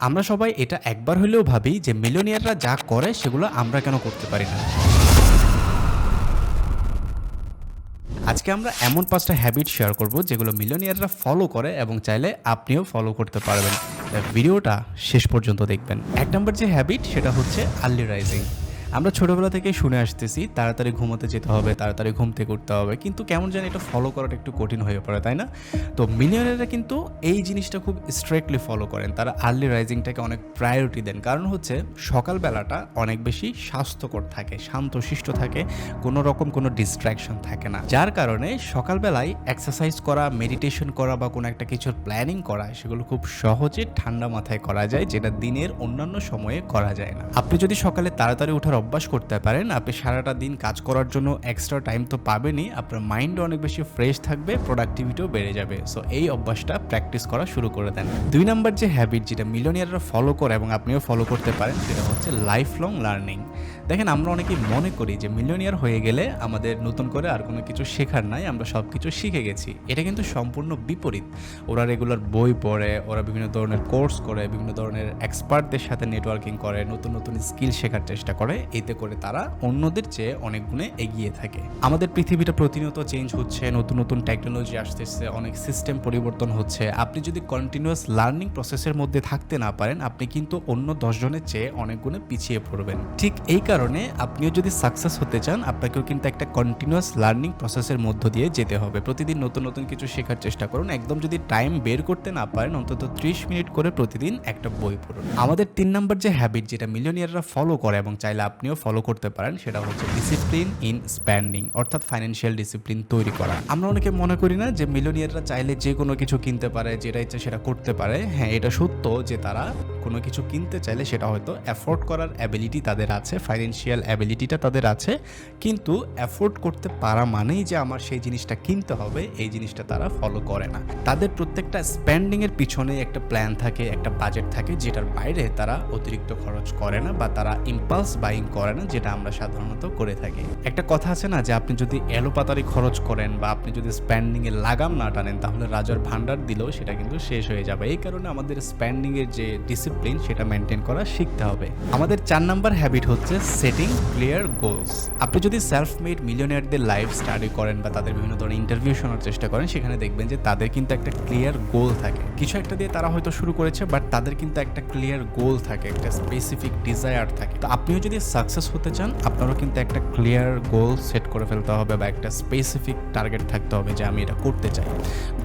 আমরা সবাই এটা একবার হলেও ভাবি যে মিলিয়নিয়াররা যা করে সেগুলো আমরা কেন করতে পারি না। আজকে আমরা এমন পাঁচটা হ্যাবিট শেয়ার করব যেগুলো মিলিয়নিয়াররা ফলো করে এবং চাইলে আপনিও ফলো করতে পারবেন। ভিডিওটা শেষ পর্যন্ত দেখবেন। এক নম্বর যে হ্যাবিট সেটা হচ্ছে আর্লি রাইজিং আমরা ছোটবেলা থেকে শুনে আসতেছি, তাড়াতাড়ি ঘুমোতে যেতে হবে, তাড়াতাড়ি ঘুম থেকে উঠতে হবে। কিন্তু কেমন জানি এটা ফলো করাটা একটু কঠিন হয়ে পড়ে, তাই না? তো মিলিয়নাররা কিন্তু এই জিনিসটা খুব স্ট্রিক্টলি ফলো করেন। তারা আর্লি রাইজিংটাকে অনেক প্রায়োরিটি দেন। কারণ হচ্ছে সকালবেলাটা অনেক বেশি স্বাস্থ্যকর থাকে, শান্তশিষ্ট থাকে, কোনো রকম কোনো ডিস্ট্র্যাকশন থাকে না। যার কারণে সকালবেলায় এক্সারসাইজ করা মেডিটেশন করা বা কোনো একটা কিছুর প্ল্যানিং করা, সেগুলো খুব সহজে ঠান্ডা মাথায় করা যায়, যেটা দিনের অন্যান্য সময়ে করা যায় না। আপনি যদি সকালে তাড়াতাড়ি ওঠার অভ্যাস করতে পারেন। আপনি সারাটা দিন কাজ করার জন্য এক্সট্রা টাইম তো পাবেনই। আপনার মাইন্ডও অনেক বেশি ফ্রেশ থাকবে প্রোডাক্টিভিটিও বেড়ে যাবে। সো এই অভ্যাসটা প্র্যাকটিস করা শুরু করে দেন। দুই নাম্বার যে হ্যাবিট যেটা মিলিয়নিয়াররা ফলো করে এবং আপনিও ফলো করতে পারেন, সেটা হচ্ছে লাইফ লং লার্নিং দেখেন, আমরা অনেকেই মনে করি যে মিলিয়নিয়ার হয়ে গেলে আমাদের নতুন করে আর কোনো কিছু শেখার নাই, আমরা সব কিছু শিখে গেছি। এটা কিন্তু সম্পূর্ণ বিপরীত। ওরা রেগুলার বই পড়ে, ওরা বিভিন্ন ধরনের কোর্স করে, বিভিন্ন ধরনের এক্সপার্টদের সাথে নেটওয়ার্কিং করে, নতুন নতুন স্কিল শেখার চেষ্টা করে। এতে করে তারা অন্যদের চেয়ে অনেক গুণে এগিয়ে থাকে। আমাদের পৃথিবীটা প্রতিনিয়ত চেঞ্জ হচ্ছে, নতুন নতুন টেকনোলজি আসতেছে, অনেক সিস্টেম পরিবর্তন হচ্ছে। আপনি যদি কন্টিনিউয়াস লার্নিং প্রসেসের মধ্যে থাকতে না পারেন, আপনি কিন্তু অন্য দশজনের চেয়ে অনেক গুণে পিছিয়ে পড়বেন। ঠিক এই কারণে আপনিও যদি সাকসেস হতে চান, আপনাকেও কিন্তু একটা কন্টিনিউয়াস লার্নিং প্রসেসের মধ্য দিয়ে যেতে হবে। প্রতিদিন নতুন নতুন কিছু শেখার চেষ্টা করুন। একদম যদি টাইম বের করতে না পারেন, অন্তত ত্রিশ মিনিট করে প্রতিদিন একটা বই পড়ুন। আমাদের তিন নম্বর যে হ্যাবিট যেটা মিলিয়নিয়াররা ফলো করে এবং চাইলে আপনিও ফলো করতে পারেন, সেটা হচ্ছে ডিসিপ্লিন ইন স্প্যান্ডিং অর্থাৎ ফাইন্যান্সিয়াল ডিসিপ্লিন তৈরি করা। আমরা অনেকে মনে করি না যে মিলিয়নিয়াররা চাইলে যে কোনো কিছু কিনতে পারে, যেটা ইচ্ছে সেটা করতে পারে। হ্যাঁ এটা সত্য যে তারা কোনো কিছু কিনতে চাইলে সেটা হয়তো অ্যাফোর্ড করার অ্যাবিলিটি তাদের আছে ফাইন্যান্সিয়াল অ্যাবিলিটিটা তাদের আছে। কিন্তু অ্যাফোর্ড করতে পারা মানেই যে আমার সেই জিনিসটা কিনতে হবে, এই জিনিসটা তারা ফলো করে না। তাদের প্রত্যেকটা স্প্যান্ডিংয়ের পিছনে একটা প্ল্যান থাকে, একটা বাজেট থাকে, যেটার বাইরে তারা অতিরিক্ত খরচ করে না বা তারা ইম্পালস বাইং করে না, যেটা আমরা সাধারণত করে থাকি। একটা কথা আছে না যে আপনি যদি এলোপাতারি খরচ করেন বা আপনি যদি স্প্যান্ডিংয়ে লাগাম না টানেন, তাহলে রাজার ভান্ডার দিলেও সেটা কিন্তু শেষ হয়ে যাবে। এই কারণে আমাদের স্প্যান্ডিংয়ের যে ডিসিপ্লিন সেটা মেনটেন করা শিখতে হবে। আমাদের চার নাম্বার হ্যাবিট হচ্ছে সেটিং ক্লিয়ার গোলস আপনি যদি সেলফ মেড মিলিয়নিয়ারদের লাইফ স্টাডি করেন বা তাদের বিভিন্ন ধরনের ইন্টারভিউ শোনার চেষ্টা করেন, সেখানে দেখবেন যে তাদের কিন্তু একটা ক্লিয়ার গোল থাকে। কিছু একটা দিয়ে তারা হয়তো শুরু করেছে বাট তাদের কিন্তু একটা ক্লিয়ার গোল থাকে, একটা স্পেসিফিক ডিজায়ার থাকে। তো আপনিও যদি সাকসেস হতে চান, আপনারও কিন্তু একটা ক্লিয়ার গোল সেট করে ফেলতে হবে বা একটা স্পেসিফিক টার্গেট থাকতে হবে যে আমি এটা করতে চাই।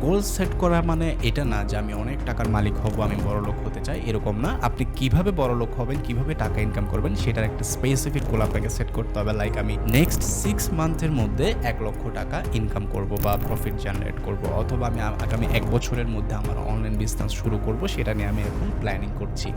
গোল সেট করা মানে এটা না যে আমি অনেক টাকার মালিক হব, আমি বড় লোক হতে চাই, এরকম না, আপনি কীভাবে বড় লোক হবেন, কীভাবে টাকা ইনকাম করবেন, সেটার একটা স্পেসিফিক গোল আপনাকে সেট করতে হবে। লাইক আমি নেক্সট সিক্স মান্থের মধ্যে এক লক্ষ টাকা ইনকাম করব বা প্রফিট জেনারেট করব, অথবা আমি আগামী এক বছরের মধ্যে আমার অনলাইন বিজনেস শুরু করব, সেটা নিয়ে আমি এখন প্ল্যানিং করছি।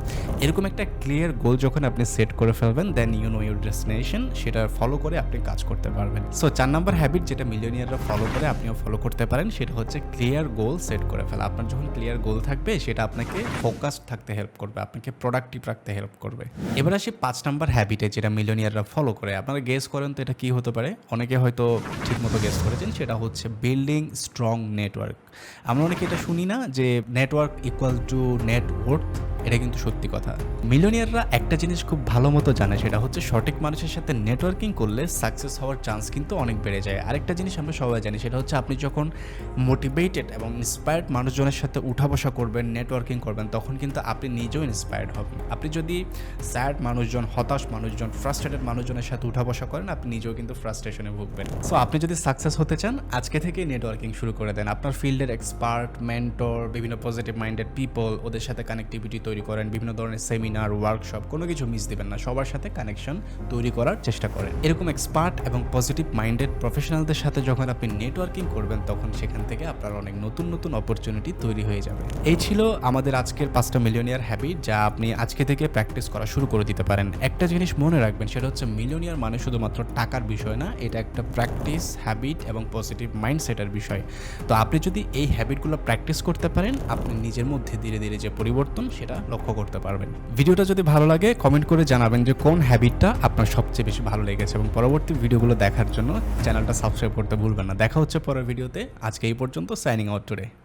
এরকম একটা ক্লিয়ার গোল যখন আপনি সেট করে ফেলবেন then you know your destination সেটা ফলো করে আপনি কাজ করতে পারবেন। সো চার নাম্বার হ্যাবিট যেটা মিলিয়নিয়াররা ফলো করে, আপনিও ফলো করতে পারেন, সেটা হচ্ছে ক্লিয়ার গোল সেট করে ফেলা। আপনার যখন ক্লিয়ার গোল থাকবে, সেটা আপনাকে ফোকাসড থাকতে হেল্প করবে। আপনাকে প্রোডাক্টিভ রাখতে হেল্প করবে। এবার আসি পাঁচ নাম্বার হ্যাবিটে যেটা মিলিয়নিয়াররা ফলো করে। আপনারা গেস করেন তো এটা কি হতে পারে? অনেকে হয়তো ঠিকমতো গেস করেছেন, সেটা হচ্ছে বিল্ডিং স্ট্রং নেটওয়ার্ক আমরা অনেকে এটা শুনি না যে নেটওয়ার্ক ইকুয়াল টু নেটওয়ার্থ এটা কিন্তু সত্যি কথা। মিলিয়নিয়াররা একটা জিনিস খুব ভালো মতো জানে, সেটা হচ্ছে সঠিক মানুষের সাথে নেটওয়ার্কিং করলে সাকসেস হওয়ার চান্স কিন্তু অনেক বেড়ে যায়। আরেকটা জিনিস আমরা সবাই জানি, সেটা হচ্ছে আপনি যখন মোটিভেটেড এবং ইন্সপায়ার্ড মানুষজনের সাথে উঠা বসা করবেন নেটওয়ার্কিং করবেন, তখন কিন্তু আপনি নিজেও ইন্সপায়ার্ড হবেন। আপনি যদি স্যাড মানুষজন, হতাশ মানুষজন ফ্রাস্ট্রেটেড মানুষজনের সাথে উঠা বসা করেন, আপনি নিজেও কিন্তু ফ্রাস্ট্রেশনে ভুগবেন। সো আপনি যদি সাকসেস হতে চান, আজকে থেকে নেটওয়ার্কিং শুরু করে দেন। আপনার ফিল্ডের এক্সপার্ট মেন্টর বিভিন্ন পজিটিভ মাইন্ডেড পিপল ওদের সাথে কানেক্টিভিটি তৈরি করেন, বিভিন্ন ধরনের সেমিনার ওয়ার্কশপ কোনো কিছু মিস দিবেন না। সবার সাথে কানেকশন তৈরি করার চেষ্টা করেন। এরকম এক্সপার্ট এবং পজিটিভ মাইন্ডেড প্রফেশনালদের সাথে যখন আপনি নেটওয়ার্কিং করবেন, তখন সেখান থেকে আপনার অনেক নতুন নতুন অপরচুনিটি তৈরি হয়ে যাবে। এই ছিল আমাদের আজকের পাঁচটা মিলিয়নিয়ার হ্যাবিট যা আপনি আজকে থেকে প্র্যাকটিস করা শুরু করে দিতে পারেন। একটা জিনিস মনে রাখবেন, সেটা হচ্ছে মিলিয়নিয়ার মানে শুধুমাত্র টাকার বিষয় না, এটা একটা প্র্যাকটিস হ্যাবিট এবং পজিটিভ মাইন্ডসেটের বিষয়। তো আপনি যদি এই হ্যাবিটগুলো প্র্যাকটিস করতে পারেন, আপনি নিজের মধ্যে ধীরে ধীরে যে পরিবর্তন, সেটা লক্ষ্য করতে পারবেন। ভিডিওটা যদি ভালো লাগে কমেন্ট করে জানাবেন যে কোন হ্যাবিটটা আপনার সবচেয়ে বেশি ভালো লেগেছে এবং পরবর্তী ভিডিওগুলো দেখার জন্য চ্যানেলটা সাবস্ক্রাইব করতে ভুলবেন না। দেখা হচ্ছে পরের ভিডিওতে। আজকে এই পর্যন্ত সাইনিং আউট টুডে